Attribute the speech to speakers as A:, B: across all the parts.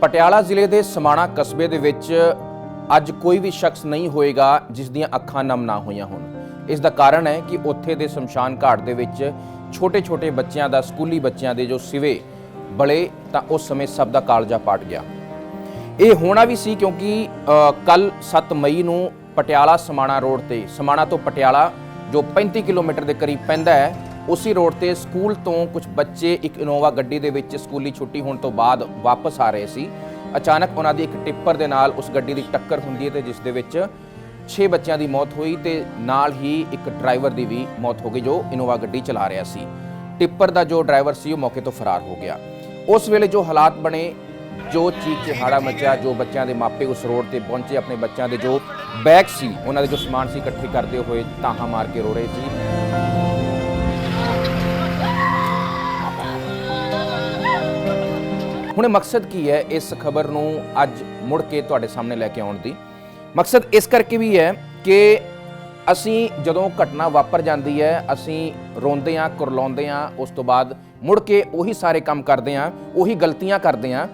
A: ਪਟਿਆਲਾ ਜ਼ਿਲ੍ਹੇ ਦੇ ਸਮਾਣਾ ਕਸਬੇ ਦੇ ਵਿੱਚ ਅੱਜ ਕੋਈ ਵੀ ਸ਼ਖਸ ਨਹੀਂ ਹੋਏਗਾ ਜਿਸ ਦੀਆਂ ਅੱਖਾਂ ਨਮ ਨਾ ਹੋਈਆਂ ਹੋਣ। ਇਸ ਦਾ ਕਾਰਨ ਹੈ ਕਿ ਉੱਥੇ ਦੇ ਸ਼ਮਸ਼ਾਨ ਘਾਟ ਦੇ ਵਿੱਚ ਛੋਟੇ-ਛੋਟੇ ਬੱਚਿਆਂ ਦਾ, ਸਕੂਲੀ ਬੱਚਿਆਂ ਦੇ ਜੋ ਸਿਵੇ ਬਲੇ ਤਾਂ ਉਸ ਸਮੇਂ ਸਭ ਦਾ ਕਾਲਜਾ ਪਾਟ ਗਿਆ। ਇਹ ਹੋਣਾ ਵੀ ਸੀ ਕਿਉਂਕਿ ਕੱਲ 7 ਮਈ ਨੂੰ ਪਟਿਆਲਾ ਸਮਾਣਾ ਰੋਡ ਤੇ, ਸਮਾਣਾ ਤੋਂ ਪਟਿਆਲਾ ਜੋ 35 ਕਿਲੋਮੀਟਰ ਦੇ ਕਰੀਬ ਪੈਂਦਾ ਹੈ, ਉਸੇ ਰੋਡ ਤੇ ਸਕੂਲ ਤੋਂ ਕੁਝ ਬੱਚੇ ਇੱਕ ਇਨੋਵਾ ਗੱਡੀ ਦੇ ਵਿੱਚ ਸਕੂਲੀ ਛੁੱਟੀ ਹੋਣ ਤੋਂ ਬਾਅਦ ਵਾਪਸ ਆ ਰਹੇ ਸੀ। ਅਚਾਨਕ ਉਹਨਾਂ ਦੀ ਇੱਕ ਟਿੱਪਰ ਦੇ ਨਾਲ ਉਸ ਗੱਡੀ ਦੀ ਟੱਕਰ ਹੁੰਦੀ ਹੈ ਤੇ ਜਿਸ ਦੇ ਵਿੱਚ 6 ਬੱਚਿਆਂ ਦੀ ਮੌਤ ਹੋਈ ਤੇ ਨਾਲ ਹੀ ਇੱਕ ਡਰਾਈਵਰ ਦੀ ਵੀ ਮੌਤ ਹੋ ਗਈ ਜੋ ਇਨੋਵਾ ਗੱਡੀ ਚਲਾ ਰਿਹਾ ਸੀ। ਟਿੱਪਰ ਦਾ ਜੋ ਡਰਾਈਵਰ ਸੀ ਉਹ ਮੌਕੇ ਤੋਂ ਫਰਾਰ ਹੋ ਗਿਆ। ਉਸ ਵੇਲੇ ਜੋ ਹਾਲਾਤ ਬਣੇ, ਜੋ ਚੀਕ ਚਿਹਾੜਾ ਮਚਿਆ, ਜੋ ਬੱਚਿਆਂ ਦੇ ਮਾਪੇ ਉਸ ਰੋਡ ਤੇ ਪਹੁੰਚੇ, ਆਪਣੇ ਬੱਚਿਆਂ ਦੇ ਜੋ ਬੈਗ ਸੀ, ਉਹਨਾਂ ਦੇ ਜੋ ਸਮਾਨ ਸੀ ਇਕੱਠੇ ਕਰਦੇ ਹੋਏ ਤਾਹਾਂ ਮਾਰ ਕੇ ਰੋ ਰਹੇ ਸੀ। ਹੁਣ ਮਕਸਦ ਕੀ ਹੈ ਇਸ ਖਬਰ ਨੂੰ ਅੱਜ ਮੁੜ ਕੇ ਤੁਹਾਡੇ ਸਾਹਮਣੇ ਲੈ ਕੇ ਆਉਣ ਦੀ? ਮਕਸਦ ਇਸ ਕਰਕੇ ਵੀ ਹੈ ਕਿ ਅਸੀਂ ਜਦੋਂ ਘਟਨਾ ਵਾਪਰ ਜਾਂਦੀ ਹੈ, ਅਸੀਂ ਰੋਂਦੇ ਹਾਂ, ਕੁਰਲਾਉਂਦੇ ਹਾਂ, ਉਸ ਤੋਂ ਬਾਅਦ ਮੁੜ ਕੇ ਉਹੀ ਸਾਰੇ ਕੰਮ ਕਰਦੇ ਹਾਂ, ਉਹੀ ਗਲਤੀਆਂ ਕਰਦੇ ਹਾਂ,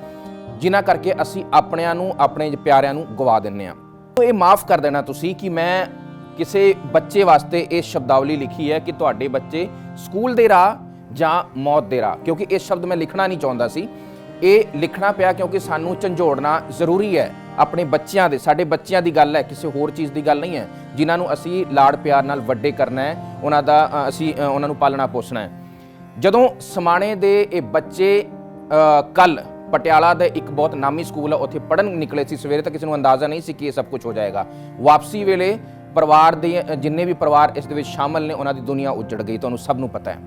A: ਜਿਨ੍ਹਾਂ ਕਰਕੇ ਅਸੀਂ ਆਪਣਿਆਂ ਨੂੰ, ਆਪਣੇ ਪਿਆਰਿਆਂ ਨੂੰ ਗਵਾ ਦਿੰਨੇ ਆ ਇਹ ਮਾਫ ਕਰ ਦੇਣਾ ਤੁਸੀਂ ਕਿ ਮੈਂ ਕਿਸੇ ਬੱਚੇ ਵਾਸਤੇ ਇਹ ਸ਼ਬਦਾਵਲੀ ਲਿਖੀ ਹੈ ਕਿ ਤੁਹਾਡੇ ਬੱਚੇ ਸਕੂਲ ਦੇ ਰਾਹ ਜਾਂ ਮੌਤ ਦੇ ਰਾਹ, ਕਿਉਂਕਿ ਇਹ ਸ਼ਬਦ ਮੈਂ ਲਿਖਣਾ ਨਹੀਂ ਚਾਹੁੰਦਾ ਸੀ। ਇਹ ਲਿਖਣਾ ਪਿਆ ਕਿਉਂਕਿ ਸਾਨੂੰ ਝੰਜੋੜਨਾ ਜ਼ਰੂਰੀ ਹੈ ਆਪਣੇ ਬੱਚਿਆਂ ਦੇ, ਸਾਡੇ ਬੱਚਿਆਂ ਦੀ ਗੱਲ ਹੈ, ਕਿਸੇ ਹੋਰ ਚੀਜ਼ ਦੀ ਗੱਲ ਨਹੀਂ ਹੈ। ਜਿਨ੍ਹਾਂ ਨੂੰ ਅਸੀਂ ਲਾੜ ਪਿਆਰ ਨਾਲ ਵੱਡੇ ਕਰਨਾ ਹੈ, ਉਹਨਾਂ ਦਾ ਅਸੀਂ ਉਹਨਾਂ ਨੂੰ ਪਾਲਣਾ ਪੋਸਣਾ ਹੈ। ਜਦੋਂ ਸਮਾਣੇ ਦੇ ਇਹ ਬੱਚੇ ਕੱਲ ਪਟਿਆਲਾ ਦਾ ਇੱਕ ਬਹੁਤ ਨਾਮੀ ਸਕੂਲ ਹੈ ਉੱਥੇ ਪੜਨ ਨਿਕਲੇ ਸੀ, ਸਵੇਰੇ ਤਾਂ ਕਿਸੇ ਨੂੰ ਅੰਦਾਜ਼ਾ ਨਹੀਂ ਸੀ ਕਿ ਇਹ ਸਭ ਕੁਝ ਹੋ ਜਾਏਗਾ। ਵਾਪਸੀ ਵੇਲੇ ਪਰਿਵਾਰ ਦੇ, ਜਿੰਨੇ ਵੀ ਪਰਿਵਾਰ ਇਸ ਦੇ ਵਿੱਚ ਸ਼ਾਮਲ ਨੇ, ਉਹਨਾਂ ਦੀ ਦੁਨੀਆ ਉੱਜੜ ਗਈ, ਤੁਹਾਨੂੰ ਸਭ ਨੂੰ ਪਤਾ ਹੈ।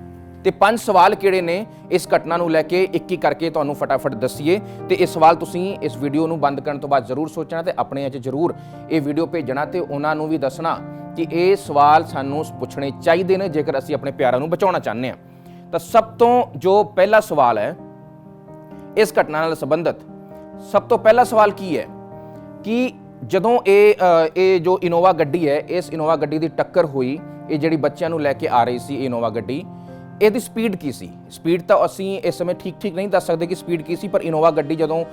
A: ਤੇ ਪੰਜ ਸਵਾਲ ਕਿਹੜੇ ਨੇ, ਇਸ ਘਟਨਾ ਨੂੰ ਲੈ ਕੇ ਇੱਕ ਇੱਕ ਕਰਕੇ ਤੁਹਾਨੂੰ ਫਟਾਫਟ ਦੱਸੀਏ, ਤੇ ਇਹ ਸਵਾਲ ਤੁਸੀਂ ਇਸ ਵੀਡੀਓ ਨੂੰ ਬੰਦ ਕਰਨ ਤੋਂ ਬਾਅਦ ਜ਼ਰੂਰ ਸੋਚਣਾ, ਤੇ ਆਪਣੇ ਅਚ ਜ਼ਰੂਰ ਇਹ ਵੀਡੀਓ ਭੇਜਣਾ, ਤੇ ਉਹਨਾਂ ਨੂੰ ਵੀ ਦੱਸਣਾ ਕਿ ਇਹ ਸਵਾਲ ਸਾਨੂੰ ਪੁੱਛਣੇ ਚਾਹੀਦੇ ਨੇ, ਜੇਕਰ ਅਸੀਂ ਆਪਣੇ ਪਿਆਰਾਂ ਨੂੰ ਬਚਾਉਣਾ ਚਾਹੁੰਦੇ ਹਾਂ। ਤਾਂ ਸਭ ਤੋਂ ਜੋ ਪਹਿਲਾ ਸਵਾਲ ਹੈ, ਇਸ ਘਟਨਾ ਨਾਲ ਸੰਬੰਧਿਤ, ਸਭ ਤੋਂ ਪਹਿਲਾ ਸਵਾਲ ਕੀ ਹੈ? ਕਿ ਜਦੋਂ ਇਹ ਇਹ ਜੋ ਇਨੋਵਾ ਗੱਡੀ ਹੈ, ਇਸ ਇਨੋਵਾ ਗੱਡੀ ਦੀ ਟੱਕਰ ਹੋਈ, ਇਹ ਜਿਹੜੀ ਬੱਚਿਆਂ ਨੂੰ ਲੈ ਕੇ ਆ ਰਹੀ ਸੀ ਇਨੋਵਾ ਗੱਡੀ, ਇਹਦੀ ਸਪੀਡ ਕੀ ਸੀ? ਸਪੀਡ ਤਾਂ ਅਸੀਂ ਇਸ ਸਮੇਂ ਠੀਕ ਠੀਕ ਨਹੀਂ ਦੱਸ ਸਕਦੇ ਕਿ ਸਪੀਡ ਕੀ ਸੀ, ਪਰ ਇਨੋਵਾ ਗੱਡੀ ਜਦੋਂ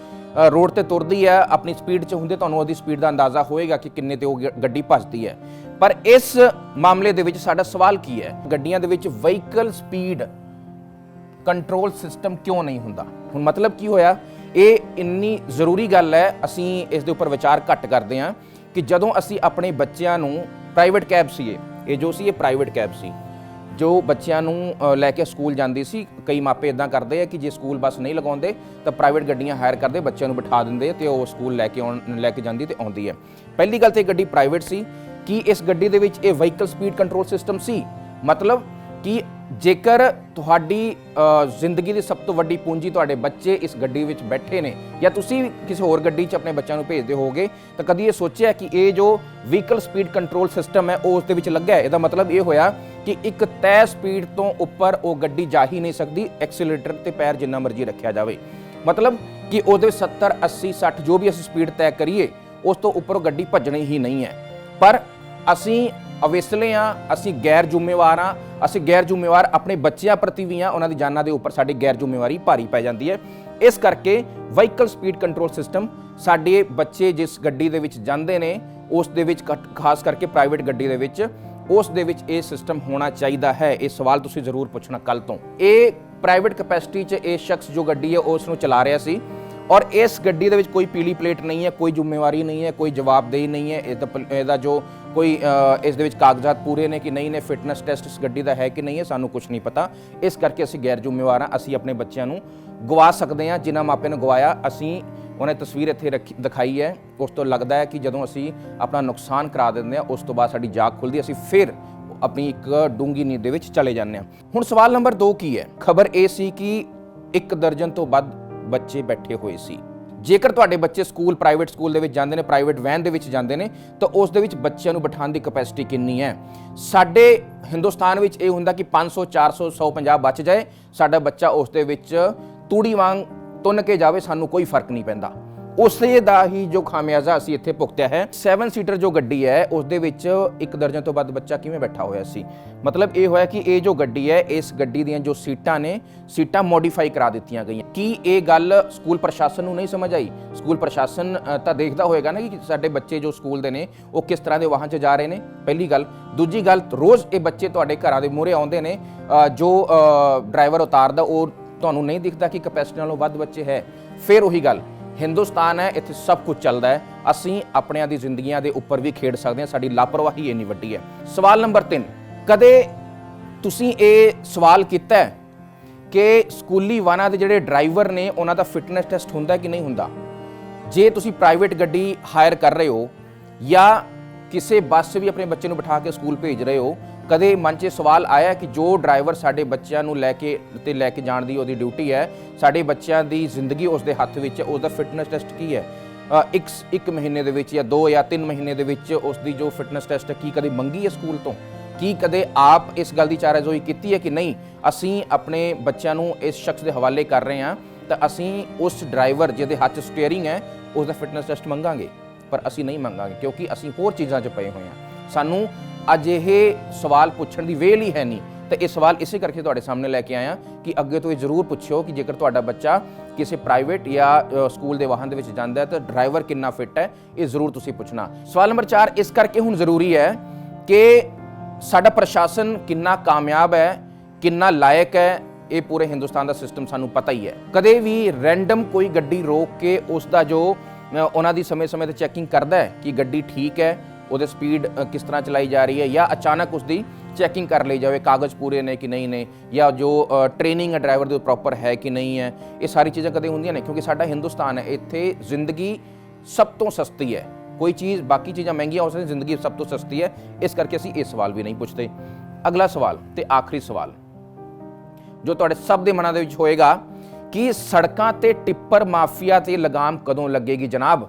A: ਰੋਡ ਤੇ ਤੁਰਦੀ ਹੈ, ਆਪਣੀ ਸਪੀਡ 'ਚ ਹੁੰਦੇ ਤੁਹਾਨੂੰ ਉਹਦੀ ਸਪੀਡ ਦਾ ਅੰਦਾਜ਼ਾ ਹੋਏਗਾ ਕਿ ਕਿੰਨੇ ਤੇ ਉਹ ਗ- ਗੱਡੀ ਭੱਜਦੀ ਹੈ। ਪਰ ਇਸ ਮਾਮਲੇ ਦੇ ਵਿੱਚ ਸਾਡਾ ਸਵਾਲ ਕੀ ਹੈ? ਗੱਡੀਆਂ ਦੇ ਵਿੱਚ ਵਹੀਕਲ ਸਪੀਡ ਕੰਟਰੋਲ ਸਿਸਟਮ ਕਿਉਂ ਨਹੀਂ ਹੁੰਦਾ? ਹੁਣ ਮਤਲਬ ਕੀ ਹੋਇਆ? ਇਹ ਇੰਨੀ ਜ਼ਰੂਰੀ ਗੱਲ ਹੈ, ਅਸੀਂ ਇਸ ਦੇ ਉੱਪਰ ਵਿਚਾਰ ਘੱਟ ਕਰਦੇ ਹਾਂ ਕਿ ਜਦੋਂ ਅਸੀਂ ਆਪਣੇ ਬੱਚਿਆਂ ਨੂੰ ਪ੍ਰਾਈਵੇਟ ਕੈਬ ਸੀ ਇਹ ਇਹ ਜੋ ਸੀ, ਇਹ ਪ੍ਰਾਈਵੇਟ ਕੈਬ ਸੀ। ਜੋ ਬੱਚਿਆਂ ਨੂੰ ਲੈ ਕੇ ਸਕੂਲ ਜਾਂਦੀ ਸੀ, ਕਈ ਮਾਪੇ ਇਦਾਂ ਕਰਦੇ ਆ ਕਿ ਜੇ ਸਕੂਲ ਬੱਸ ਨਹੀਂ ਲਗਾਉਂਦੇ, ਤਾਂ ਪ੍ਰਾਈਵੇਟ ਗੱਡੀਆਂ ਹਾਇਰ ਕਰਦੇ, ਬੱਚਿਆਂ ਨੂੰ ਬਿਠਾ ਦਿੰਦੇ ਤੇ ਉਹ ਸਕੂਲ ਲੈ ਕੇ ਆਉਣ, ਲੈ ਕੇ ਜਾਂਦੀ ਤੇ ਆਉਂਦੀ ਹੈ। ਪਹਿਲੀ ਗੱਲ ਤੇ ਇਹ ਗੱਡੀ ਪ੍ਰਾਈਵੇਟ ਸੀ ਕਿ ਇਸ ਗੱਡੀ ਦੇ ਵਿੱਚ ਇਹ ਵਹੀਕਲ ਸਪੀਡ ਕੰਟਰੋਲ ਸਿਸਟਮ ਸੀ। ਮਤਲਬ ਕਿ ਜੇਕਰ ਤੁਹਾਡੀ ਜ਼ਿੰਦਗੀ ਦੀ ਸਭ ਤੋਂ ਵੱਡੀ ਪੂੰਜੀ ਤੁਹਾਡੇ ਬੱਚੇ ਇਸ ਗੱਡੀ ਵਿੱਚ ਬੈਠੇ ਨੇ ਜਾਂ ਤੁਸੀਂ ਕਿਸੇ ਹੋਰ ਗੱਡੀ 'ਚ ਆਪਣੇ ਬੱਚਿਆਂ ਨੂੰ ਭੇਜਦੇ ਹੋਗੇ ਤਾਂ ਕਦੀ ਇਹ ਸੋਚਿਆ ਕਿ ਇਹ ਜੋ ਵਹੀਕਲ ਸਪੀਡ ਕੰਟਰੋਲ ਸਿਸਟਮ ਹੈ, ਉਹ ਉਸ ਦੇ ਵਿੱਚ ਲੱਗਾ ਹੈ? ਇਹਦਾ ਮਤਲਬ ਇਹ ਹੋਇਆ ਕਿ ਇੱਕ ਤੈਅ ਸਪੀਡ ਤੋਂ ਉੱਪਰ ਉਹ ਗੱਡੀ ਜਾ ਹੀ ਨਹੀਂ ਸਕਦੀ ਐਕਸੀਲੇਟਰ ਤੇ ਪੈਰ ਜਿੰਨਾ ਮਰਜ਼ੀ ਰੱਖਿਆ ਜਾਵੇ। ਮਤਲਬ ਕਿ ਉਹਦੇ 70 80 60 ਜੋ ਵੀ ਅਸੀਂ ਸਪੀਡ ਤੈਅ ਕਰੀਏ, ਉਸ ਤੋਂ ਉੱਪਰ ਉਹ ਗੱਡੀ ਭੱਜਣੀ ਹੀ ਨਹੀਂ ਹੈ। ਪਰ ਅਸੀਂ ਅਵੇਸਲੇ ਆ ਅਸੀਂ ਗੈਰ ਜ਼ਿੰਮੇਵਾਰ ਆ ਅਸੀਂ ਗੈਰ ਜ਼ਿੰਮੇਵਾਰ ਆਪਣੇ ਬੱਚਿਆਂ ਪ੍ਰਤੀ ਵੀ ਆ ਉਹਨਾਂ ਦੀ ਜਾਨਾਂ ਦੇ ਉੱਪਰ ਸਾਡੀ ਗੈਰ ਜ਼ਿੰਮੇਵਾਰੀ ਭਾਰੀ ਪੈ ਜਾਂਦੀ ਹੈ। ਇਸ ਕਰਕੇ ਵਹੀਕਲ ਸਪੀਡ ਕੰਟਰੋਲ ਸਿਸਟਮ ਸਾਡੇ ਬੱਚੇ ਜਿਸ ਗੱਡੀ ਦੇ ਵਿੱਚ ਜਾਂਦੇ ਨੇ, ਉਸ ਦੇ ਵਿੱਚ ਘੱਟ- ਖਾਸ ਕਰਕੇ ਪ੍ਰਾਈਵੇਟ ਗੱਡੀ ਦੇ ਵਿੱਚ, ਉਸ ਦੇ ਵਿੱਚ ਇਹ ਸਿਸਟਮ ਹੋਣਾ ਚਾਹੀਦਾ ਹੈ। ਇਹ ਸਵਾਲ ਤੁਸੀਂ ਜ਼ਰੂਰ ਪੁੱਛਣਾ ਕੱਲ ਤੋਂ। ਇਹ ਪ੍ਰਾਈਵੇਟ ਕਪੈਸਿਟੀ 'ਚ ਇਹ ਸ਼ਖਸ ਜੋ ਗੱਡੀ ਹੈ, ਉਸ ਨੂੰ ਚਲਾ ਰਿਹਾ ਸੀ ਔਰ ਇਸ ਗੱਡੀ ਦੇ ਵਿੱਚ ਕੋਈ ਪੀਲੀ ਪਲੇਟ ਨਹੀਂ ਹੈ, ਕੋਈ ਜ਼ਿੰਮੇਵਾਰੀ ਨਹੀਂ ਹੈ, ਕੋਈ ਜਵਾਬਦੇਹੀ ਨਹੀਂ ਹੈ। ਇਹਦਾ ਇਹਦਾ ਜੋ ਕੋਈ ਇਸ ਦੇ ਵਿੱਚ ਕਾਗਜ਼ਾਤ ਪੂਰੇ ਨੇ ਕਿ ਨਹੀਂ ਨੇ, ਫਿਟਨੈਸ ਟੈਸਟ ਇਸ ਗੱਡੀ ਦਾ ਹੈ ਕਿ ਨਹੀਂ ਹੈ, ਸਾਨੂੰ ਕੁਝ ਨਹੀਂ ਪਤਾ। ਇਸ ਕਰਕੇ ਅਸੀਂ ਗੈਰ ਜ਼ਿੰਮੇਵਾਰ ਹਾਂ, ਅਸੀਂ ਆਪਣੇ ਬੱਚਿਆਂ ਨੂੰ ਗਵਾ ਸਕਦੇ ਹਾਂ, ਜਿਨ੍ਹਾਂ ਮਾਪਿਆਂ ਨੂੰ ਗਵਾਇਆ ਅਸੀਂ ਉਹਨੇ ਤਸਵੀਰ ਇੱਥੇ ਰੱਖੀ, ਦਿਖਾਈ ਹੈ। ਉਸ ਤੋਂ ਲੱਗਦਾ ਹੈ ਕਿ ਜਦੋਂ ਅਸੀਂ ਆਪਣਾ ਨੁਕਸਾਨ ਕਰਾ ਦਿੰਦੇ ਹਾਂ, ਉਸ ਤੋਂ ਬਾਅਦ ਸਾਡੀ ਜਾਗ ਖੁੱਲਦੀ ਅਸੀਂ ਫਿਰ ਆਪਣੀ ਇੱਕ ਡੂੰਗੀ ਨੀਂਦ ਦੇ ਵਿੱਚ ਚਲੇ ਜਾਂਦੇ ਹਾਂ। ਹੁਣ ਸਵਾਲ ਨੰਬਰ 2 ਕੀ ਹੈ? ਖਬਰ ਇਹ ਸੀ ਕਿ ਇੱਕ ਦਰਜਨ ਤੋਂ ਵੱਧ ਬੱਚੇ ਬੈਠੇ ਹੋਏ ਸੀ। ਜੇਕਰ ਤੁਹਾਡੇ ਬੱਚੇ ਸਕੂਲ, ਪ੍ਰਾਈਵੇਟ ਸਕੂਲ ਦੇ ਵਿੱਚ ਜਾਂਦੇ ਨੇ, ਪ੍ਰਾਈਵੇਟ ਵੈਨ ਦੇ ਵਿੱਚ ਜਾਂਦੇ ਨੇ, ਤਾਂ ਉਸ ਦੇ ਵਿੱਚ ਬੱਚਿਆਂ ਨੂੰ ਬਿਠਾਉਣ ਦੀ ਕਪੈਸਿਟੀ ਕਿੰਨੀ ਹੈ? ਸਾਡੇ ਹਿੰਦੁਸਤਾਨ ਵਿੱਚ ਇਹ ਹੁੰਦਾ ਕਿ 500 400 150 ਬਚ ਜਾਏ, ਸਾਡਾ ਬੱਚਾ ਉਸ ਦੇ ਵਿੱਚ ਤੂੜੀ ਵਾਂਗ ਤੁੰਨ ਕੇ ਜਾਵੇ, ਸਾਨੂੰ ਕੋਈ ਫ਼ਰਕ ਨਹੀਂ ਪੈਂਦਾ। ਉਸੇ ਦਾ ਹੀ ਜੋ ਖਾਮਿਆਜ਼ਾ ਅਸੀਂ ਇੱਥੇ ਭੁਗਤਿਆ ਹੈ 7 ਸੀਟਰ ਜੋ ਗੱਡੀ ਹੈ ਉਸ ਦੇ ਵਿੱਚ ਇੱਕ ਦਰਜਨ ਤੋਂ ਵੱਧ ਬੱਚਾ ਕਿਵੇਂ ਬੈਠਾ ਹੋਇਆ ਸੀ? ਮਤਲਬ ਇਹ ਹੋਇਆ ਕਿ ਇਹ ਜੋ ਗੱਡੀ ਹੈ, ਇਸ ਗੱਡੀ ਦੀਆਂ ਜੋ ਸੀਟਾਂ ਨੇ, ਸੀਟਾਂ ਮੋਡੀਫਾਈ ਕਰਾ ਦਿੱਤੀਆਂ ਗਈਆਂ। ਕੀ ਇਹ ਗੱਲ ਸਕੂਲ ਪ੍ਰਸ਼ਾਸਨ ਨੂੰ ਨਹੀਂ ਸਮਝ ਆਈ? ਸਕੂਲ ਪ੍ਰਸ਼ਾਸਨ ਤਾਂ ਦੇਖਦਾ ਹੋਏਗਾ ਨਾ ਕਿ ਸਾਡੇ ਬੱਚੇ ਜੋ ਸਕੂਲ ਦੇ ਨੇ, ਉਹ ਕਿਸ ਤਰ੍ਹਾਂ ਦੇ ਵਾਹਨ 'ਚ ਜਾ ਰਹੇ ਨੇ? ਪਹਿਲੀ ਗੱਲ। ਦੂਜੀ ਗੱਲ, ਰੋਜ਼ ਇਹ ਬੱਚੇ ਤੁਹਾਡੇ ਘਰਾਂ ਦੇ ਮੂਹਰੇ ਆਉਂਦੇ ਨੇ ਜੋ ਡਰਾਈਵਰ ਉਤਾਰਦਾ, ਉਹ ਤੁਹਾਨੂੰ ਨਹੀਂ ਦਿਖਦਾ ਕਿ ਕਪੈਸਿਟੀ ਨਾਲੋਂ ਵੱਧ ਬੱਚੇ ਹੈ। ਫਿਰ ਉਹੀ ਗੱਲ। ਹਿੰਦੁਸਤਾਨ ਹੈ, ਇੱਥੇ ਸਭ ਕੁਝ ਚੱਲਦਾ ਹੈ। ਅਸੀਂ ਆਪਣਿਆਂ ਦੀ ਜ਼ਿੰਦਗੀਆਂ ਦੇ ਉੱਪਰ ਵੀ ਖੇਡ ਸਕਦੇ ਹਾਂ, ਸਾਡੀ ਲਾਪਰਵਾਹੀ ਇੰਨੀ ਵੱਡੀ ਹੈ। ਸਵਾਲ ਨੰਬਰ 3 ਕਦੇ ਤੁਸੀਂ ਇਹ ਸਵਾਲ ਕੀਤਾ ਹੈ ਕਿ ਸਕੂਲੀ ਵਾਹਨਾਂ ਦੇ ਜਿਹੜੇ ਡਰਾਈਵਰ ਨੇ, ਉਹਨਾਂ ਦਾ ਫਿਟਨੈਸ ਟੈਸਟ ਹੁੰਦਾ ਕਿ ਨਹੀਂ ਹੁੰਦਾ? ਜੇ ਤੁਸੀਂ ਪ੍ਰਾਈਵੇਟ ਗੱਡੀ ਹਾਇਰ ਕਰ ਰਹੇ ਹੋ ਜਾਂ ਕਿਸੇ ਬੱਸ 'ਚ ਵੀ ਆਪਣੇ ਬੱਚੇ ਨੂੰ ਬਿਠਾ ਕੇ ਸਕੂਲ ਭੇਜ ਰਹੇ ਹੋ ਕਦੇ ਮਨ 'ਚ ਸਵਾਲ ਆਇਆ ਕਿ ਜੋ ਡਰਾਈਵਰ ਸਾਡੇ ਬੱਚਿਆਂ ਨੂੰ ਲੈ ਕੇ ਤੇ ਲੈ ਕੇ ਜਾਣ ਦੀ ਉਹਦੀ ਡਿਊਟੀ ਹੈ, ਸਾਡੇ ਬੱਚਿਆਂ ਦੀ ਜ਼ਿੰਦਗੀ ਉਸਦੇ ਹੱਥ ਵਿੱਚ ਹੈ ਉਸ ਫਿਟਨੈਸ ਟੈਸਟ ਕੀ ਹੈ? ਇੱਕ ਇੱਕ ਮਹੀਨੇ ਦੇ ਵਿੱਚ ਜਾਂ 2 ਜਾਂ 3 ਮਹੀਨੇ ਦੇ ਵਿੱਚ ਉਸ ਦੀ ਜੋ ਫਿਟਨੈਸ ਟੈਸਟ ਹੈ ਕੀ ਕਦੇ ਮੰਗੀ ਹੈ ਸਕੂਲ ਤੋਂ? ਕੀ ਕਦੇ ਆਪ ਇਸ ਗੱਲ ਦੀ ਚਾਰਾਜੋਈ ਕੀਤੀ ਹੈ ਕਿ ਨਹੀਂ? ਅਸੀਂ ਆਪਣੇ ਬੱਚਿਆਂ ਨੂੰ ਇਸ ਸ਼ਖਸ ਦੇ ਹਵਾਲੇ ਕਰ ਰਹੇ ਹਾਂ, ਤਾਂ ਅਸੀਂ ਉਸ ਡਰਾਈਵਰ ਜਿਹਦੇ ਹੱਥ ਸਟੀਅਰਿੰਗ ਹੈ ਉਸ ਦਾ ਫਿਟਨੈਸ ਟੈਸਟ ਮੰਗਾਂਗੇ। ਪਰ ਅਸੀਂ ਨਹੀਂ ਮੰਗਾਂਗੇ, ਕਿਉਂਕਿ ਅਸੀਂ ਹੋਰ ਚੀਜ਼ਾਂ 'ਚ ਪਏ ਹੋਏ ਹਾਂ। ਸਾਨੂੰ ਅੱਜ ਇਹ ਸਵਾਲ ਪੁੱਛਣ ਦੀ ਵੇਲ ਹੀ ਹੈ ਨਹੀਂ। ਤੇ ਇਹ ਸਵਾਲ ਇਸੇ ਕਰਕੇ ਤੁਹਾਡੇ ਸਾਹਮਣੇ ਲੈ ਕੇ ਆਇਆ ਕਿ ਅੱਗੇ ਤੋਂ ਇਹ ਜ਼ਰੂਰ ਪੁੱਛਿਓ ਕਿ ਜੇਕਰ ਤੁਹਾਡਾ ਬੱਚਾ ਕਿਸੇ ਪ੍ਰਾਈਵੇਟ ਜਾਂ ਸਕੂਲ ਦੇ ਵਾਹਨ ਦੇ ਵਿੱਚ ਜਾਂਦਾ ਹੈ ਤਾਂ ਡਰਾਈਵਰ ਕਿੰਨਾ ਫਿੱਟ ਹੈ, ਇਹ ਜ਼ਰੂਰ ਤੁਸੀਂ ਪੁੱਛਣਾ। ਸਵਾਲ ਨੰਬਰ 4 ਇਸ ਕਰਕੇ ਹੁਣ ਜ਼ਰੂਰੀ ਹੈ ਕਿ ਸਾਡਾ ਪ੍ਰਸ਼ਾਸਨ ਕਿੰਨਾ ਕਾਮਯਾਬ ਹੈ, ਕਿੰਨਾ ਲਾਇਕ ਹੈ, ਇਹ ਪੂਰੇ ਹਿੰਦੁਸਤਾਨ ਦਾ ਸਿਸਟਮ ਸਾਨੂੰ ਪਤਾ ਹੀ ਹੈ। ਕਦੇ ਵੀ ਰੈਂਡਮ ਕੋਈ ਗੱਡੀ ਰੋਕ ਕੇ ਉਸ ਦਾ ਜੋ ਉਹਨਾਂ ਦੀ ਸਮੇਂ-ਸਮੇਂ ਤੇ ਚੈਕਿੰਗ ਕਰਦਾ ਹੈ ਕਿ ਗੱਡੀ ਠੀਕ ਹੈ ਉਹਦੇ ਸਪੀਡ ਕਿਸ ਤਰ੍ਹਾਂ ਚਲਾਈ ਜਾ ਰਹੀ ਹੈ ਜਾਂ ਅਚਾਨਕ ਉਸ ਦੀ ਚੈਕਿੰਗ ਕਰ ਲਈ ਜਾਵੇ, ਕਾਗਜ਼ ਪੂਰੇ ਨੇ ਕਿ ਨਹੀਂ ਨੇ, ਜਾਂ ਜੋ ਟ੍ਰੇਨਿੰਗ ਹੈ ਡਰਾਈਵਰ ਦੀ ਪ੍ਰੋਪਰ ਹੈ ਕਿ ਨਹੀਂ ਹੈ, ਇਹ ਸਾਰੀ ਚੀਜ਼ਾਂ ਕਦੇ ਹੁੰਦੀਆਂ ਨੇ? ਕਿਉਂਕਿ ਸਾਡਾ ਹਿੰਦੁਸਤਾਨ ਹੈ, ਇੱਥੇ ਜ਼ਿੰਦਗੀ ਸਭ ਤੋਂ ਸਸਤੀ ਹੈ। ਕੋਈ ਚੀਜ਼, ਬਾਕੀ ਚੀਜ਼ਾਂ ਮਹਿੰਗੀਆਂ ਹੋ ਸਕਦੀਆਂ, ਜ਼ਿੰਦਗੀ ਸਭ ਤੋਂ ਸਸਤੀ ਹੈ। ਇਸ ਕਰਕੇ ਅਸੀਂ ਇਹ ਸਵਾਲ ਵੀ ਨਹੀਂ ਪੁੱਛਦੇ। ਅਗਲਾ ਸਵਾਲ ਤੇ ਆਖਰੀ ਸਵਾਲ। ਜੋ ਤੁਹਾਡੇ ਸਭ ਦੇ ਮਨਾਂ ਦੇ ਵਿੱਚ ਹੋਏਗਾ ਕਿ ਸੜਕਾਂ ਤੇ ਟਿੱਪਰ ਮਾਫੀਆ ਤੇ ਲਗਾਮ ਕਦੋਂ ਲੱਗੇਗੀ ਜਨਾਬ?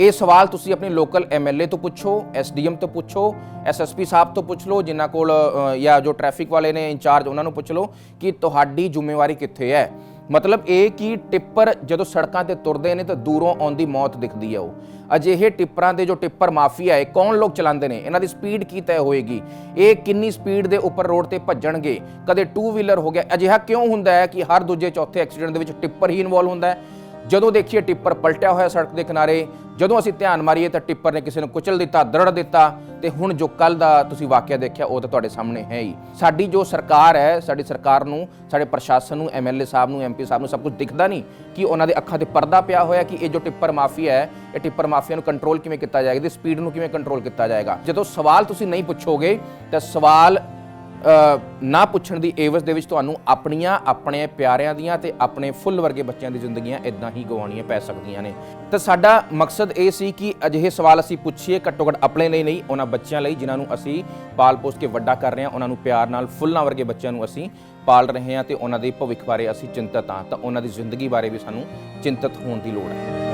A: ਇਹ ਸਵਾਲ ਤੁਸੀਂ ਆਪਣੇ ਲੋਕਲ ਐਮਐਲਏ ਤੋਂ ਪੁੱਛੋ ਐਸਡੀਐਮ ਤੋਂ ਪੁੱਛੋ ਐਸਐਸਪੀ ਸਾਹਿਬ ਤੋਂ ਪੁੱਛ ਲਓ, ਜਿਨ੍ਹਾਂ ਕੋਲ ਜਾਂ ਜੋ ਟ੍ਰੈਫਿਕ ਵਾਲੇ ਨੇ ਇੰਚਾਰਜ ਉਹਨਾਂ ਨੂੰ ਪੁੱਛ ਲਓ ਕਿ ਤੁਹਾਡੀ ਜ਼ਿੰਮੇਵਾਰੀ ਕਿੱਥੇ ਹੈ। ਮਤਲਬ ਇਹ ਕਿ ਟਿੱਪਰ ਜਦੋਂ ਸੜਕਾਂ ਤੇ ਤੁਰਦੇ ਨੇ ਤਾਂ ਦੂਰੋਂ ਆਉਂਦੀ ਮੌਤ ਦਿਖਦੀ ਹੈ ਉਹ। ਅਜਿਹੇ ਟਿੱਪਰਾਂ ਦੇ ਜੋ ਟਿੱਪਰ ਮਾਫੀਆ ਹੈ, ਕੌਣ ਲੋਕ ਚਲਾਉਂਦੇ ਨੇ? ਇਹਨਾਂ ਦੀ ਸਪੀਡ ਕੀ ਤੈਅ ਹੋਏਗੀ? ਇਹ ਕਿੰਨੀ ਸਪੀਡ ਦੇ ਉੱਪਰ ਰੋਡ ਤੇ ਭੱਜਣਗੇ? ਕਦੇ ਟੂ ਵੀਲਰ ਹੋ ਗਿਆ। ਅਜਿਹਾ ਕਿਉਂ ਹੁੰਦਾ ਹੈ ਕਿ ਹਰ ਦੂਜੇ ਚੌਥੇ ਐਕਸੀਡੈਂਟ ਦੇ ਵਿੱਚ ਟਿੱਪਰ ਹੀ ਇਨਵੋਲਵ ਹੁੰਦਾ ਹੈ? ਜਦੋਂ ਦੇਖੀਏ ਟਿੱਪਰ ਪਲਟਿਆ ਹੋਇਆ ਸੜਕ ਦੇ ਕਿਨਾਰੇ, ਜਦੋਂ ਅਸੀਂ ਧਿਆਨ ਮਾਰੀਏ ਤਾਂ ਟਿੱਪਰ ਨੇ ਕਿਸੇ ਨੂੰ ਕੁਚਲ ਦਿੱਤਾ, ਦਰੜ ਦਿੱਤਾ, ਤੇ ਹੁਣ ਜੋ ਕੱਲ ਦਾ ਤੁਸੀਂ ਵਾਕਿਆ ਦੇਖਿਆ, ਉਹ ਤਾਂ ਤੁਹਾਡੇ ਸਾਹਮਣੇ ਹੈ ਹੀ। ਸਾਡੀ ਜੋ ਸਰਕਾਰ ਹੈ, ਸਾਡੀ ਸਰਕਾਰ ਨੂੰ, ਸਾਡੇ ਪ੍ਰਸ਼ਾਸਨ ਨੂੰ ਐਮਐਲਏ ਸਾਹਿਬ ਨੂੰ ਐਮਪੀ ਸਾਹਿਬ ਨੂੰ ਸਭ ਕੁਝ ਦਿਖਦਾ ਨਹੀਂ ਕਿ ਉਹਨਾਂ ਦੇ ਅੱਖਾਂ ਤੇ ਪਰਦਾ ਪਿਆ ਹੋਇਆ ਕਿ ਇਹ ਜੋ ਟਿੱਪਰ ਮਾਫੀਆ ਹੈ, ਇਹ ਟਿੱਪਰ ਮਾਫੀਆ ਨੂੰ ਕੰਟਰੋਲ ਕਿਵੇਂ ਕੀਤਾ ਜਾਏਗਾ, ਇਹਦੀ ਸਪੀਡ ਨੂੰ ਕਿਵੇਂ ਕੰਟਰੋਲ ਕੀਤਾ ਜਾਏਗਾ। ਜਦੋਂ ਸਵਾਲ ਤੁਸੀਂ ਨਹੀਂ ਪੁੱਛੋਗੇ, ਤਾਂ ਸਵਾਲ ਨਾ ਪੁੱਛਣ ਦੀ ਏਵਜ਼ ਦੇ ਵਿੱਚ ਤੁਹਾਨੂੰ ਆਪਣੀਆਂ, ਆਪਣੇ ਪਿਆਰਿਆਂ ਦੀਆਂ ਤੇ ਆਪਣੇ ਫੁੱਲ ਵਰਗੇ ਬੱਚਿਆਂ ਦੀ ਜ਼ਿੰਦਗੀਆਂ ਇਦਾਂ ਹੀ ਗਵਾਉਣੀਆਂ ਪੈ ਸਕਦੀਆਂ ਨੇ। ਤਾਂ ਸਾਡਾ ਮਕਸਦ ਇਹ ਸੀ ਕਿ ਅਜਿਹੇ ਸਵਾਲ ਅਸੀਂ ਪੁੱਛੀਏ, ਘੱਟੋ ਘੱਟ ਆਪਣੇ ਲਈ ਨਹੀਂ, ਉਹਨਾਂ ਬੱਚਿਆਂ ਲਈ ਜਿਨ੍ਹਾਂ ਨੂੰ ਅਸੀਂ ਪਾਲ ਪੋਸ ਕੇ ਵੱਡਾ ਕਰ ਰਹੇ ਹਾਂ, ਉਹਨਾਂ ਨੂੰ ਪਿਆਰ ਨਾਲ, ਫੁੱਲਾਂ ਵਰਗੇ ਬੱਚਿਆਂ ਨੂੰ ਅਸੀਂ ਪਾਲ ਰਹੇ ਹਾਂ ਤੇ ਉਹਨਾਂ ਦੇ ਭਵਿੱਖ ਬਾਰੇ ਅਸੀਂ ਚਿੰਤਤ ਹਾਂ। ਤਾਂ ਉਹਨਾਂ ਦੀ ਜ਼ਿੰਦਗੀ ਬਾਰੇ ਵੀ ਸਾਨੂੰ ਚਿੰਤਤ ਹੋਣ ਦੀ ਲੋੜ ਹੈ।